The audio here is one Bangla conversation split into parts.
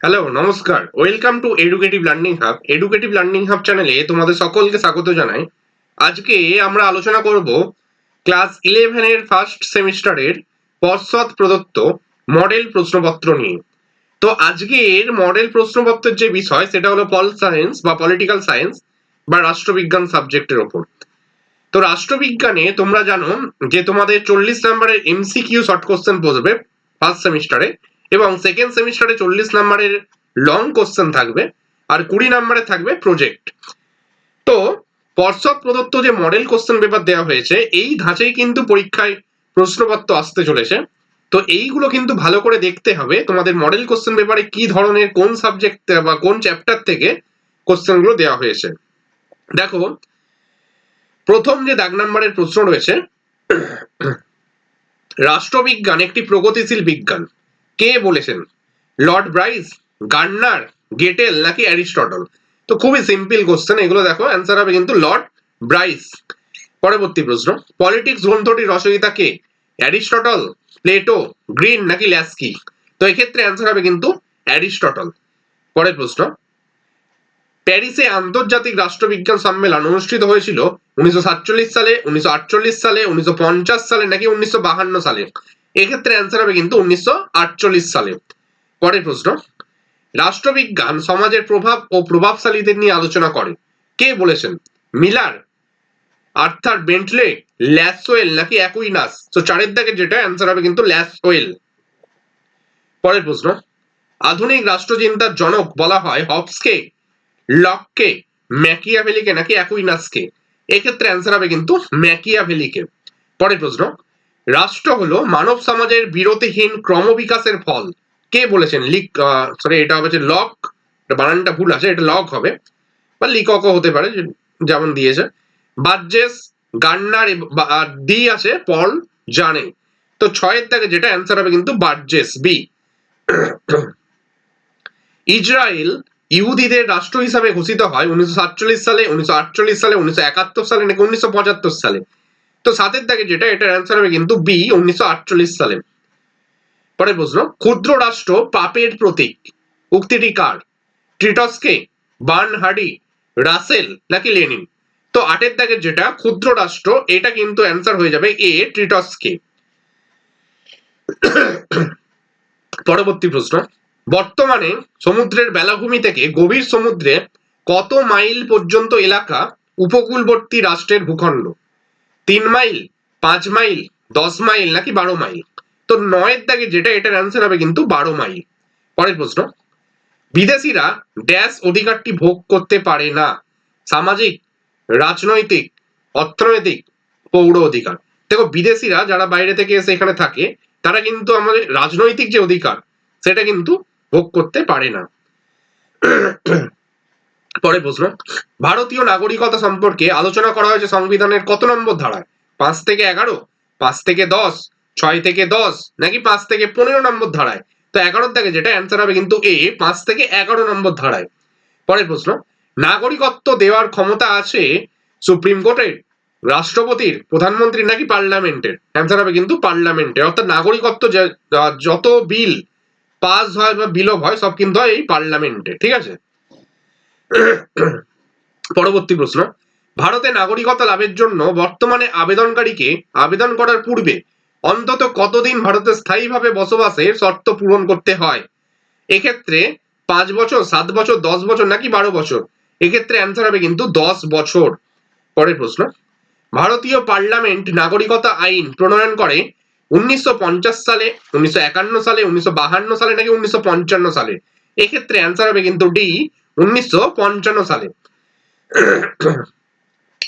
হ্যালো নমস্কার। Welcome to educative learning hub educative learning hub চ্যানেলে তোমাদের সকলকে স্বাগত জানাই। আজকে আমরা আলোচনা করব ক্লাস ইলেভেনের ফার্স্ট সেমিস্টারের পশ্চাৎ প্রদত্ত মডেল প্রশ্নপত্র নিয়ে। তো আজকের মডেল প্রশ্নপত্রের যে বিষয়, সেটা হলো পল সায়েন্স বা পলিটিক্যাল সায়েন্স বা রাষ্ট্রবিজ্ঞান সাবজেক্টের ওপর। তো রাষ্ট্রবিজ্ঞানে তোমরা জানো যে তোমাদের চল্লিশ নাম্বারের এমসিকিউ শর্ট কোশ্চেন বসবে ফার্স্ট সেমিস্টারে এবং সেকেন্ড সেমিস্টারে চল্লিশ নাম্বারের লং কোশ্চেন থাকবে, আর কুড়ি নাম্বারে থাকবে প্রজেক্ট তো, পর্ষদ প্রদত্ত যে মডেল কোশ্চেন পেপার দেওয়া হয়েছে, এই ধাঁচেই কিন্তু পরীক্ষায় প্রশ্নপত্র আসতে চলেছে। তো এইগুলো কিন্তু ভালো করে দেখতে হবে, তোমাদের মডেল কোশ্চেন পেপারে কি ধরনের, কোন সাবজেক্ট বা কোন চ্যাপ্টার থেকে কোশ্চেনগুলো দেওয়া হয়েছে। দেখো, প্রথম যে দাগ নাম্বারের প্রশ্ন রয়েছে, রাষ্ট্রবিজ্ঞান, একটি প্রগতিশীল বিজ্ঞান। কে বলেছেন? লর্ড ব্রাইস, গার্নার, গেটেল নাকি অ্যারিস্টটল? তো খুবই সিম্পল কোশ্চেন, এগুলো দেখো, অ্যান্সার হবে কিন্তু লর্ড ব্রাইস। পরবর্তী প্রশ্ন, পলিটিক্স গ্রন্থটির রচয়িতা কে? অ্যারিস্টটল, প্লেটো, গ্রিন নাকি ল্যাস্কি? তো এক্ষেত্রে অ্যান্সার হবে কিন্তু অ্যারিস্টটল। পরের প্রশ্ন, প্যারিসে আন্তর্জাতিক রাষ্ট্রবিজ্ঞান সম্মেলন অনুষ্ঠিত হয়েছিল উনিশশো সাতচল্লিশ সালে, উনিশশো আটচল্লিশ সালে, উনিশশো পঞ্চাশ সালে নাকি উনিশশো সালে? এক্ষেত্রে অ্যান্সার হবে কিন্তু উনিশশো আটচল্লিশ সালে। পরের প্রশ্ন, রাষ্ট্রবিজ্ঞান সমাজের প্রভাব ও প্রভাবশালীদের নিয়ে আলোচনা করে। কে বলেছেন? মিলার, আর্থার বেন্টলে, ল্যাসওয়েল নাকি অ্যাকুইনাস? তো চারের দাগে যেটা অ্যান্সার হবে কিন্তু ল্যাসওয়েল। পরের প্রশ্ন, আধুনিক রাষ্ট্রচিন্তার জনক বলা হয় হবসকে, লককে, ম্যাকিয়াভেলিকে নাকি অ্যাকুইনাসকে? এক্ষেত্রে অ্যান্সার হবে কিন্তু ম্যাকিয়াভেলিকে। পরের প্রশ্ন রাষ্ট্র হলো মানব সমাজের বিরতিহীন ক্রমবিকাশের ফল। কে বলেছেন? লিক সরি এটা হবে যে লক বানানটা ভুল আছে, এটা লক হবে। বা লিককও হতে পারে যেমন দিয়েছে। বার্জেস গান্নার ডি আছে, পল জানে। তো ছয়ের থেকে যেটা অ্যান্সার হবে কিন্তু বার্জেস, বি। ইসরায়েল ইহুদিদের রাষ্ট্র হিসাবে ঘোষিত হয় উনিশশো সাতচল্লিশ সালে, উনিশশো আটচল্লিশ সালে, উনিশশো একাত্তর সালে নাকি উনিশশো পঁচাত্তর সালে। তো সাতের দাগে যেটা, এটার অ্যান্সার হবে কিন্তু বি উনিশশো আটচল্লিশ সালে। পরে প্রশ্ন, ক্ষুদ্র রাষ্ট্র পাপের প্রতীক, উক্তিটি কার? ট্রিটসকে, বার্ন হার্ডি, রাসেল নাকি লেনিন? তো আটের দাগে যেটা, ক্ষুদ্র রাষ্ট্র, এটা কিন্তু অ্যান্সার হয়ে যাবে এ ট্রিটসকে। পরবর্তী প্রশ্ন, বর্তমানে সমুদ্রের বেলাভূমি থেকে গভীর সমুদ্রে কত মাইল পর্যন্ত এলাকা উপকূলবর্তী রাষ্ট্রের ভূখণ্ড? তিন মাইল, পাঁচ মাইল, দশ মাইল নাকি বারো মাইল? তো নয়ের দাগে যেটা, এটার অ্যান্সার হবে কিন্তু বারো মাইল। পরের প্রশ্ন, বিদেশিরা ড্যাশ অধিকারটি ভোগ করতে পারে না। সামাজিক, রাজনৈতিক, অর্থনৈতিক, পৌর অধিকার। দেখো, বিদেশিরা যারা বাইরে থেকে এসে এখানে থাকে, তারা কিন্তু আমাদের রাজনৈতিক যে অধিকার, সেটা কিন্তু ভোগ করতে পারে না। পরের প্রশ্ন ভারতীয় নাগরিকতা সম্পর্কে আলোচনা করা হয়েছে সংবিধানের কত নম্বর ধারায়? পাঁচ থেকে এগারো? পাঁচ থেকে দশ? ছয় থেকে দশ? নাকি পাঁচ থেকে পনেরো নম্বর ধারায়? তো এগারোর দাগে যেটা অ্যান্সার হবে কিন্তু এ, পাঁচ থেকে এগারো নম্বর ধারায়। পরের প্রশ্ন, নাগরিকত্ব দেওয়ার ক্ষমতা আছে সুপ্রিম কোর্টের রাষ্ট্রপতির প্রধানমন্ত্রী নাকি পার্লামেন্টের? অ্যান্সার হবে কিন্তু পার্লামেন্টের। অর্থাৎ নাগরিকত্ব যত বিল পাস হয় বা বিলোপ হয়, সব কিন্তু হয় এই পার্লামেন্টে। ঠিক আছে? পরবর্তী প্রশ্ন। ভারতে নাগরিকতা লাভের জন্য বর্তমানে আবেদনকারীকে আবেদন করার পূর্বে অন্তত কতদিন ভারতে স্থায়ীভাবে বসবাসের শর্ত পূরণ করতে হয়? এক্ষেত্রে পাঁচ বছর, সাত বছর, দশ বছর নাকি বারো বছর? এক্ষেত্রে অ্যান্সার হবে কিন্তু দশ বছর। পরের প্রশ্ন। ভারতীয় পার্লামেন্ট নাগরিকতা আইন প্রণয়ন করে উনিশশো পঞ্চাশ সালে, উনিশশো একান্ন সালে, উনিশশো সালে নাকি উনিশশো পঞ্চান্ন সালে? এক্ষেত্রে অ্যান্সার হবে কিন্তু ডি উনিশশো পঞ্চান্ন সালে।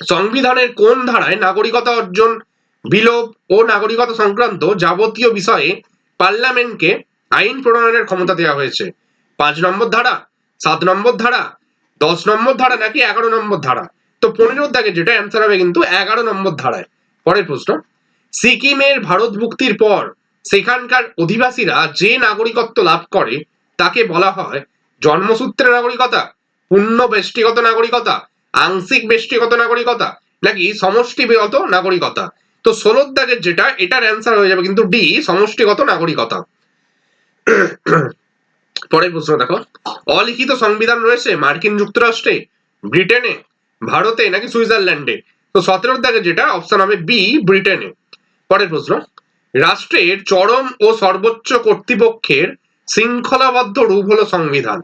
সংবিধানের কোন ধারায় নাগরিকতা অর্জন, বিলোপ ও নাগরিকতা সংক্রান্ত যাবতীয় বিষয়ে পার্লামেন্টকে আইন প্রণয়নের ক্ষমতা দেওয়া হয়েছে? পাঁচ নম্বর ধারা, সাত নম্বর ধারা, দশ নম্বর ধারা নাকি এগারো নম্বর ধারা? তো পনেরো দাগে যেটা অ্যান্সার হবে কিন্তু এগারো নম্বর ধারায়। পরের প্রশ্ন, সিকিমের ভারত মুক্তির পর সেখানকার অধিবাসীরা যে নাগরিকত্ব লাভ করে, তাকে বলা হয় জন্মসূত্রে নাগরিকতা পূর্ণ ব্যষ্টিগত নাগরিকতা, আংশিক ব্যষ্টিগত নাগরিকতা, নাকি সমষ্টিগত নাগরিকতা? তো ষোলোর দাগের যেটা, এটার অ্যান্সার হয়ে যাবে কিন্তু ডি সমষ্টিগত নাগরিকতা। পরের প্রশ্ন দেখো। অলিখিত সংবিধান রয়েছে মার্কিন যুক্তরাষ্ট্রে, ব্রিটেনে, ভারতে, নাকি সুইজারল্যান্ডে? তো সতেরোর দাগে যেটা অপশন হবে বি ব্রিটেনে। পরের প্রশ্ন। রাষ্ট্রের চরম ও সর্বোচ্চ কর্তৃপক্ষের শৃঙ্খলাবদ্ধ রূপ হলো সংবিধান।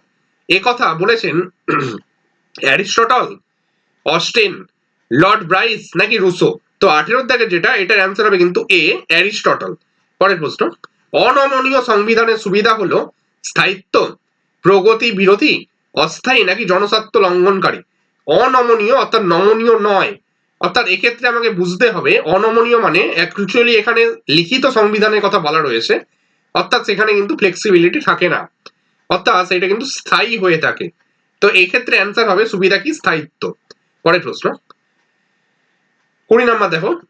কথা বলেছেন অ্যারিস্টটল, অস্টেন, লর্ড ব্রাইস নাকি রুসো? তো আঠেরোর দাগে যেটা, এটার অ্যান্সার হবে কিন্তু এ, অ্যারিস্টটল। পরের প্রশ্ন, অনমনীয় সংবিধানের সুবিধা হলো স্থায়িত্ব, প্রগতি বিরোধী, অস্থায়ী নাকি জনস্বার্থ লঙ্ঘনকারী? অনমনীয় অর্থাৎ নমনীয় নয়। অর্থাৎ এক্ষেত্রে আমাকে বুঝতে হবে, অনমনীয় মানে অ্যাকচুয়ালি এখানে লিখিত সংবিধানের কথা বলা রয়েছে। অর্থাৎ সেখানে কিন্তু ফ্লেক্সিবিলিটি থাকে না। অর্থাৎ সেটা কিন্তু স্থায়ী হয়ে থাকে। তো এক্ষেত্রে অ্যান্সার হবে সুবিধা কি? স্থায়িত্ব। পরের প্রশ্ন। কুড়ি নাম্বার দেখো।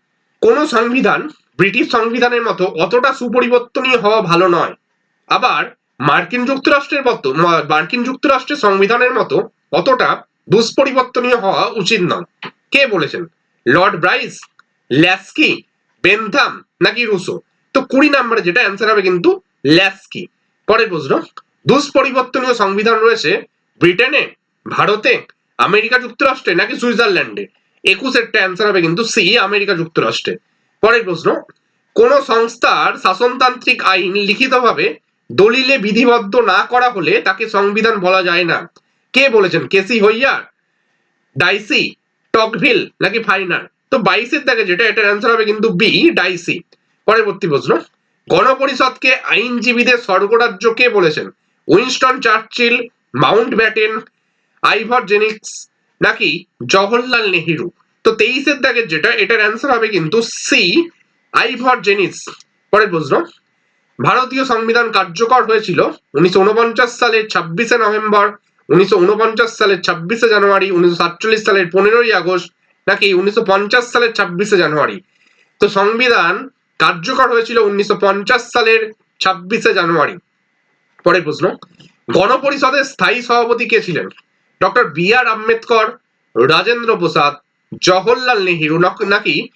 কোন সংবিধান ব্রিটিশ সংবিধানের মতো অতটা সুপরিবর্তনীয় হওয়া ভালো নয়। আবার মার্কিন যুক্তরাষ্ট্রের মতো মার্কিন যুক্তরাষ্ট্রের সংবিধানের মতো অতটা দুষ্পরিবর্তনীয় হওয়া উচিত নয়। কে বলেছেন? লর্ড ব্রাইস, ল্যাস্কি, বেনথাম নাকি রুসো? তো কুড়ি নাম্বারে যেটা অ্যান্সার হবে কিন্তু ল্যাস্কি। পরের প্রশ্ন। দুষ্পরিবর্তনীয় সংবিধান রয়েছে ব্রিটেনে, ভারতে, আমেরিকা যুক্তরাষ্ট্রে নাকি সুইজারল্যান্ডে? একুশেরটা অ্যান্সার হবে কিন্তু সি, আমেরিকা যুক্তরাষ্ট্রে। পরের প্রশ্ন, কোন সংস্থার শাসনতান্ত্রিক আইন লিখিতভাবে দলিলে বিধিবদ্ধ না করা হলে তাকে সংবিধান বলা যায় না? কে বলেছেন? কেসি হইয়ার ডাইসি, টকভিল নাকি ফাইনার? তো বাইশের দাগে যেটা এটার অ্যান্সার হবে কিন্তু বি, ডাইসি। পরবর্তী প্রশ্ন, গণপরিষদকে আইনজীবীদের স্বর্গরাজ্য কে বলেছেন? Winston Churchill, Mountbatten, Ivor Jennings নাকি জওহরলাল নেহেরু? তো তেইশের দাগে যেটা, এটার অ্যান্সার হবে কিন্তু সি আইভর জেনিক্স। পরের প্রশ্ন, ভারতীয় সংবিধান কার্যকর হয়েছিল উনিশশো উনপঞ্চাশ সালের ছাব্বিশে নভেম্বর, উনিশশো উনপঞ্চাশ সালের ছাব্বিশে জানুয়ারি, উনিশশো সাতচল্লিশ সালের পনেরোই আগস্ট নাকি উনিশশো পঞ্চাশ সালের ছাব্বিশে জানুয়ারি? তো সংবিধান কার্যকর হয়েছিল উনিশশো পঞ্চাশ সালের ছাব্বিশে জানুয়ারি। পরের প্রশ্ন, গণপরিষদের স্থায়ী সভাপতি কে ছিলেন? Doctor B R Ambedkar, Rajendra Prasad, Jawaharlal Nehru নাক-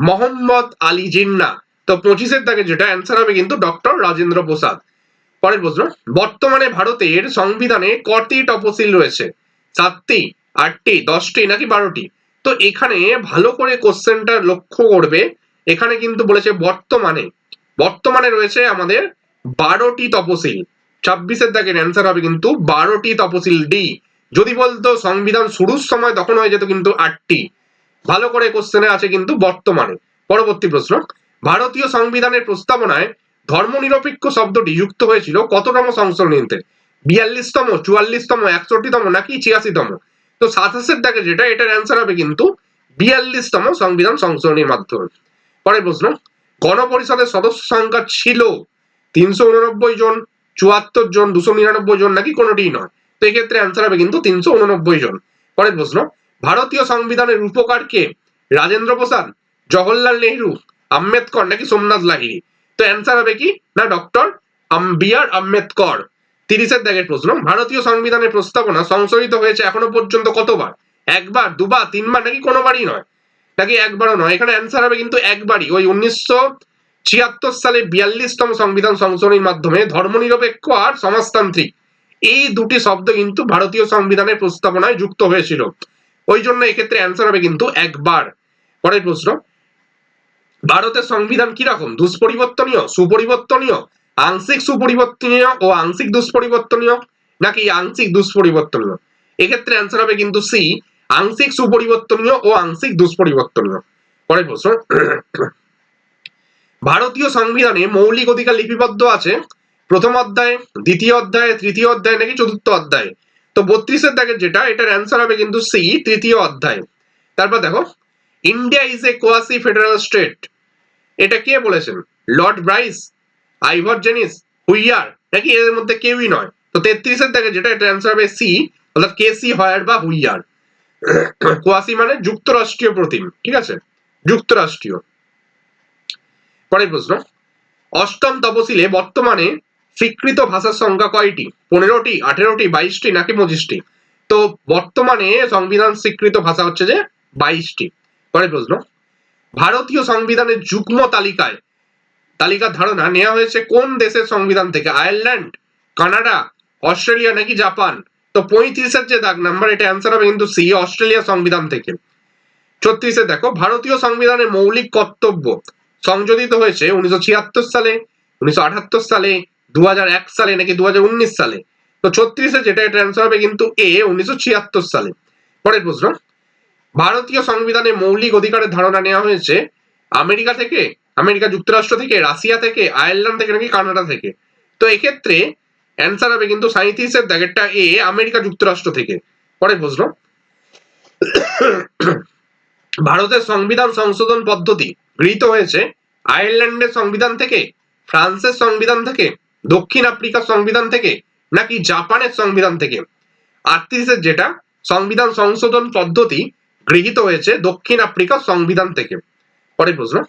মোহাম্মদ আলী জিন্না? তো পঁচিশের দাগে যেটা অ্যান্সার হবে কিন্তু ডক্টর রাজেন্দ্র প্রসাদ। পরের প্রশ্ন, বর্তমানে ভারতের সংবিধানে কটি তপশিল রয়েছে? সাতটি, আটটি, দশটি, নাকি বারোটি? তো এখানে ভালো করে কোশ্চেনটা লক্ষ্য করবে। এখানে কিন্তু বলেছে বর্তমানে। বর্তমানে রয়েছে আমাদের বারোটি তপশিল ছাব্বিশের দাগের অ্যান্সার হবে কিন্তু বারোটি তপশিল ডি যদি বলতো সংবিধান শুরুর সময় তখন হয়ে যেত কিন্তু আটটি। ভালো করে কোশ্চেনে আছে কিন্তু বর্তমানে। পরবর্তী প্রশ্ন, ভারতীয় সংবিধানের প্রস্তাবনায় ধর্মনিরপেক্ষ শব্দটি যুক্ত হয়েছিল কততম সংশোধনীতে বিয়াল্লিশতম, চুয়াল্লিশতম, একষট্টিতম নাকি ছিয়াশিতম? তো সাতাশের দাগে যেটা, এটার অ্যান্সার হবে কিন্তু বিয়াল্লিশতম সংবিধান সংশোধনীর মাধ্যমে। পরের প্রশ্ন, গণপরিষদের সদস্য সংখ্যা ছিল তিনশো উননব্বই জন চুয়াত্তর জন, দুশো নিরানব্বই জন নাকি কোনোটিই নয়। তো এক্ষেত্রে অ্যান্সার হবে কিন্তু তিনশো উননব্বই জন। পরের প্রশ্ন, ভারতীয় সংবিধানের রূপকার কে? রাজেন্দ্র প্রসাদ, জওহরলাল নেহরু, আম্বেদকর নাকি সোমনাথ লাহিড়ী? তো অ্যান্সার হবে কি? না ডক্টর বি আর আম্বেদকর। তিরিশের দাগের প্রশ্ন, ভারতীয় সংবিধানের প্রস্তাবনা সংশোধিত হয়েছে এখনও পর্যন্ত কতবার? একবার, দুবার, তিনবার নাকি কোনোবারই নয়? নাকি একবারও নয়? এখানে অ্যান্সার হবে কিন্তু একবারই। ওই উনিশশো ছিয়াত্তর সালে বিয়াল্লিশতম সংবিধান সংশোধনীর মাধ্যমে ধর্মনিরপেক্ষ আর সমাজতান্ত্রিক। এই দুটি শব্দ কিন্তু ভারতীয় সংবিধানের প্রস্তাবনায় যুক্ত হয়েছিল। ওই জন্য এক্ষেত্রে অ্যান্সার হবে কিন্তু একবার। পরের প্রশ্ন। ভারতের সংবিধান কীরকম? দুষ্পরিবর্তনীয়? সুপরিবর্তনীয়? আংশিক সুপরিবর্তনীয় ও আংশিক দুষ্পরিবর্তনীয়? নাকি আংশিক দুষ্পরিবর্তনীয়? এক্ষেত্রে অ্যান্সার হবে কিন্তু সি আংশিক সুপরিবর্তনীয় ও আংশিক দুষ্পরিবর্তনীয়। পরের প্রশ্ন। ভারতীয় সংবিধানে মৌলিক অধিকার লিপিবদ্ধ আছে। প্রথম অধ্যায়, দ্বিতীয় অধ্যায়, তৃতীয় অধ্যায় নাকি চতুর্থ অধ্যায়? তো বত্রিশের দাগের যেটা, এটার অ্যান্সার হবে কিন্তু সি, তৃতীয় অধ্যায়। তারপর দেখো India is a quasi federal state এটা কে বলেছেন? Lord Bryce Ivor Jennings Wheare নাকি এর মধ্যে কেউই নয়? তো তেত্রিশের দাগে যেটা এটা অ্যান্সার হবে সি, অর্থাৎ কে সি হয়ার বা হুইয়ার কোয়াসি মানে যুক্তরাষ্ট্রীয় প্রতিম, ঠিক আছে? যুক্তরাষ্ট্রীয়। পরের প্রশ্ন। অষ্টম তপশিলে বর্তমানে স্বীকৃত ভাষার সংখ্যা কয়টি? পনেরোটি, আঠেরোটি, বাইশটি নাকি পঁচিশটি? তো বর্তমানে সংবিধান স্বীকৃত ভাষা হচ্ছে যে বাইশটি। পরের প্রশ্ন। ভারতীয় সংবিধানের যুগ্ম তালিকায় তালিকার ধারণা নেওয়া হয়েছে কোন দেশের সংবিধান থেকে? আয়ারল্যান্ড, কানাডা, অস্ট্রেলিয়া নাকি জাপান? তো পঁয়ত্রিশের যে দাগ নাম্বার, এটা অ্যান্সার হবে কিন্তু সি, অস্ট্রেলিয়া সংবিধান থেকে। ছত্রিশে দেখো, ভারতীয় সংবিধানের মৌলিক কর্তব্য সংযোজিত হয়েছে উনিশশো ছিয়াত্তর সালে, উনিশশো আটাত্তর সালে দু সালে নাকি দুহাজার উনিশ সালে। তো ছত্রিশে যেটা অ্যান্সার হবে কিন্তু এ উনিশশো ছিয়াত্তর সালে। পরের প্রশ্ন, ভারতীয় সংবিধানে মৌলিক অধিকারের ধারণা নেওয়া হয়েছে আমেরিকা থেকে, আমেরিকা যুক্তরাষ্ট্র থেকে, রাশিয়া থেকে, আয়ারল্যান্ড থেকে নাকি কানাডা থেকে। তো এক্ষেত্রে অ্যান্সার হবে কিন্তু সাঁত্রিশের দাগেরটা এ আমেরিকা যুক্তরাষ্ট্র থেকে। পরের প্রশ্ন, ভারতের সংবিধান সংশোধন পদ্ধতি গৃহীত হয়েছে আয়ারল্যান্ডের সংবিধান থেকে, ফ্রান্সের সংবিধান থেকে, দক্ষিণ আফ্রিকার সংবিধান থেকে, নাকি জাপানের সংবিধান থেকে। আটত্রিশের যেটা, সংবিধান সংশোধন পদ্ধতি গৃহীত হয়েছে দক্ষিণ আফ্রিকার সংবিধান থেকে। পরের প্রশ্ন,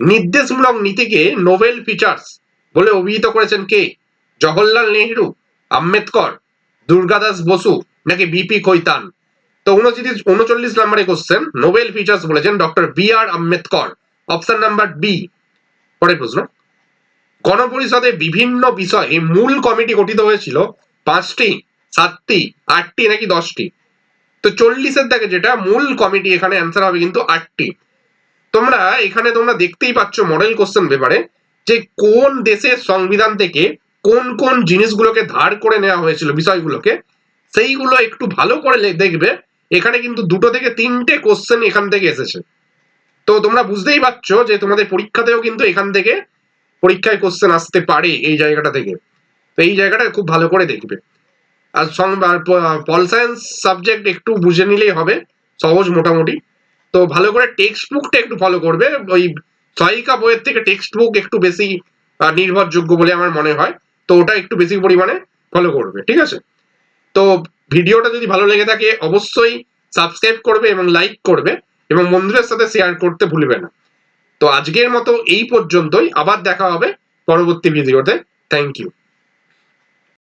নির্দেশমূলক নীতিকে নোবেল ফিচার্স বলে অভিহিত করেছেন কে? জওহরলাল নেহরু, আম্বেদকর দুর্গাদাস বসু, নাকি বিপি কৈতান? তো উনচল্লিশ উনচল্লিশ নম্বরে কোশ্চেন নোবেল ফিচার্স বলেছেন doctor B R Ambedkar. Option number B পরের প্রশ্ন। গণপরিষদে বিভিন্ন বিষয়ে মূল কমিটি গঠিত হয়েছিল পাঁচটি, সাতটি, আটটি নাকি দশটি? তো চল্লিশের দাগে যেটা মূল কমিটি এখানে অ্যান্সার হবে কিন্তু আটটি। তোমরা এখানে তোমরা দেখতেই পাচ্ছ মডেল কোশ্চেন পেপারে যে কোন দেশের সংবিধান থেকে কোন কোন জিনিসগুলোকে ধার করে নেওয়া হয়েছিল, বিষয়গুলোকে, সেইগুলো একটু ভালো করে দেখবে। এখানে কিন্তু দুটো থেকে তিনটে কোশ্চেন এখান থেকে এসেছে। তো তোমরা বুঝতেই পারছ যে তোমাদের পরীক্ষাতেও কিন্তু এখান থেকে পরীক্ষায় কোশ্চেন আসতে পারে এই জায়গাটা থেকে। তো এই জায়গাটা খুব ভালো করে দেখবে। আর পল সায়েন্স সাবজেক্ট একটু বুঝে নিলেই হবে, সহজ মোটামুটি। তো ভালো করে টেক্সট বুকটা একটু ফলো করবে। ওই সহায়িকা বইয়ের থেকে টেক্সট বুক একটু বেশি নির্ভরযোগ্য বলে আমার মনে হয়। তো ওটা একটু বেশি পরিমাণে ফলো করবে, ঠিক আছে? তো ভিডিওটা যদি ভালো লেগে থাকে, অবশ্যই সাবস্ক্রাইব করবে এবং লাইক করবে। এবং বন্ধুদের সাথে শেয়ার করতে ভুলবে না। তো আজকের মতো এই পর্যন্তই। আবার দেখা হবে পরবর্তী ভিডিওতে থ্যাংক ইউ